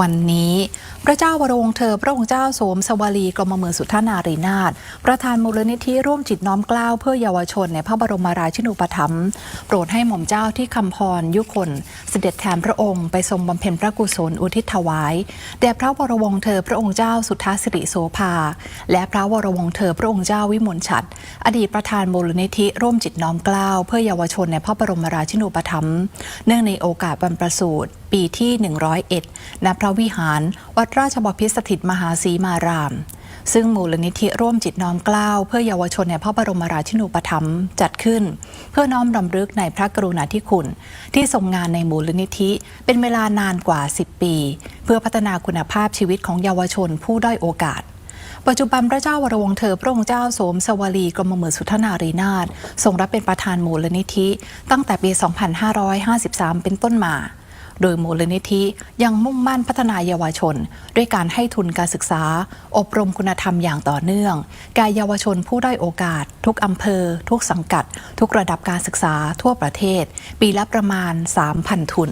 วันนี้พระเจ้าวรวงเธอพระองค์เจ้าโสมสวลีกรมเมืองสุทธานารีนาถประธานมูลนิธิร่วมจิตน้อมเกล้าเพื่อเยาวชนในพระบรมราชินูปถัมภ์โปรดให้หม่อมเจ้าที่คำพรยุคนเสด็จแทนพระองค์ไปทรงบำเพ็ญพระกุศลอุทิศถวายแด่พระวรวงเธอพระองค์เจ้าสุทธาสิริโสภา และพระวรวงเธอพระองค์เจ้าวิมลฉัตรอดีตประธานมูลนิธิร่วมจิตน้อมเกล้าเพื่อเยาวชนในพระบรมราชินูปถัมภ์เนื่องในโอกาสวันประสูติปีที่ 101ณพระวิหาร วัดราชบพิตรสถิตมหาสีมาราม ซึ่งมูลนิธิร่วมจิตน้อมกล้าวเพื่อเยาวชนในพระบรมราชินูปถัมภ์จัดขึ้น เพื่อน้อมรำลึกในพระกรุณาธิคุณ ที่ทรงงานในมูลนิธิ เป็นเวลานานกว่า 10 ปี เพื่อพัฒนาคุณภาพชีวิตของเยาวชนผู้ด้อยโอกาสปัจจุบันพระเจ้าวรวงเธอพระองค์เจ้าสมสวลีกรมเมืองสุทนารีนาถทรงรับเป็นประธานมูลนิธิ ตั้งแต่ปี 2553 เป็นต้นมา โดยมูลนิธิยังมุ่งมั่นพัฒนาเยาวชน ด้วยการให้ทุนการศึกษา อบรมคุณธรรมอย่างต่อเนื่องแก่เยาวชนผู้ได้อยโอกาส ทุกอำเภอ ทุกสังกัด ทุกระดับการศึกษาทั่วประเทศ ปีละประมาณ 3,000 ทุน